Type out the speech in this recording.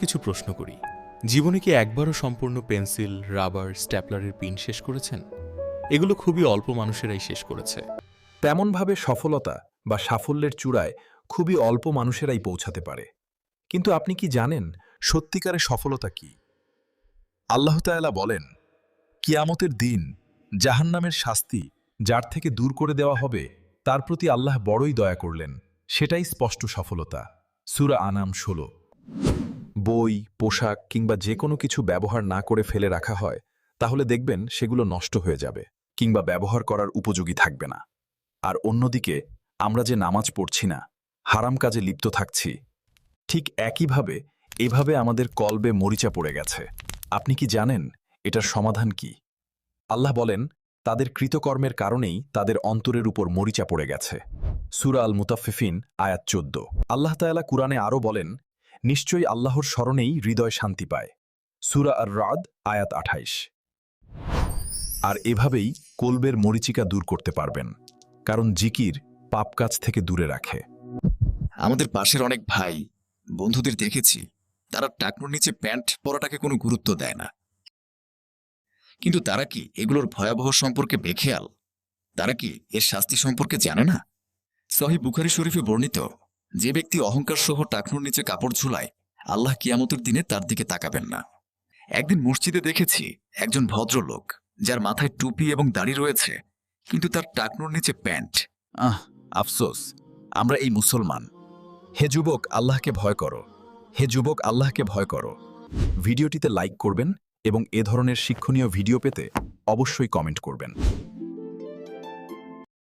কিছু প্রশ্ন করি। জীবনে কি একবারও সম্পূর্ণ পেন্সিল, রাবার, স্ট্যাপলারের পিন শেষ করেছেন? এগুলো খুবই অল্প মানুষেরাই শেষ করেছে। তেমনভাবে সফলতা বা সাফল্যের চূড়ায় খুবই অল্প মানুষেরাই পৌঁছাতে পারে। কিন্তু আপনি কি জানেন সত্যিকারের সফলতা কি? আল্লাহ তায়ালা বলেন, কিয়ামতের দিন জাহান্নামের শাস্তি যার থেকে দূর করে দেওয়া হবে, তার প্রতি আল্লাহ বড়ই দয়া করলেন। সেটাই স্পষ্ট সফলতা। সুরা আনাম ষোলো। বই, পোশাক কিংবা যে কোনো কিছু ব্যবহার না করে ফেলে রাখা হয়, তাহলে দেখবেন সেগুলো নষ্ট হয়ে যাবে কিংবা ব্যবহার করার উপযোগী থাকবে না। আর অন্যদিকে, আমরা যে নামাজ পড়ছি না, হারাম কাজে লিপ্ত থাকছি, ঠিক একইভাবে এভাবে আমাদের কলবে মরিচা পড়ে গেছে। আপনি কি জানেন এটার সমাধান কি? আল্লাহ বলেন, তাদের কৃতকর্মের কারণেই তাদের অন্তরের উপর মরিচা পড়ে গেছে। সুরা আল মুতাফিফিন আয়াত চোদ্দ। আল্লাহ তায়ালা কুরআনে আরও বলেন নিশ্চয়ই আল্লাহর স্মরণেই হৃদয় শান্তি পায়। সুরা আর রাদ আয়াত আঠাইশ। আর এভাবেই কলবের মরিচিকা দূর করতে পারবেন, কারণ জিকির পাপ কাজ থেকে দূরে রাখে। আমাদের পাশের অনেক ভাই, বন্ধুদের দেখেছি, তারা টাকনুর নিচে প্যান্ট পরাটাকে কোনো গুরুত্ব দেয় না। কিন্তু তারা কি এগুলোর ভয়াবহ সম্পর্কে বেখেয়াল? তারা কি এর শাস্তি সম্পর্কে জানে না? সহি বুখারি শরীফে বর্ণিত যে ব্যক্তি অহংকার সহ টাকনুর নিচে কাপড় ঝুলায়, আল্লাহ কিয়ামতের দিনে তার দিকে তাকাবেন না। একদিন মসজিদে দেখেছি একজন ভদ্রলোক, যার মাথায় টুপি এবং দাড়ি রয়েছে, কিন্তু তার টাকনুর নিচে প্যান্ট। আহ, আফসোস, আমরা এই মুসলমান। হে যুবক, আল্লাহকে ভয় করো। হে যুবক, আল্লাহকে ভয় করো। ভিডিওটিতে লাইক করবেন এবং এ ধরনের শিক্ষণীয় ভিডিও পেতে অবশ্যই কমেন্ট করবেন।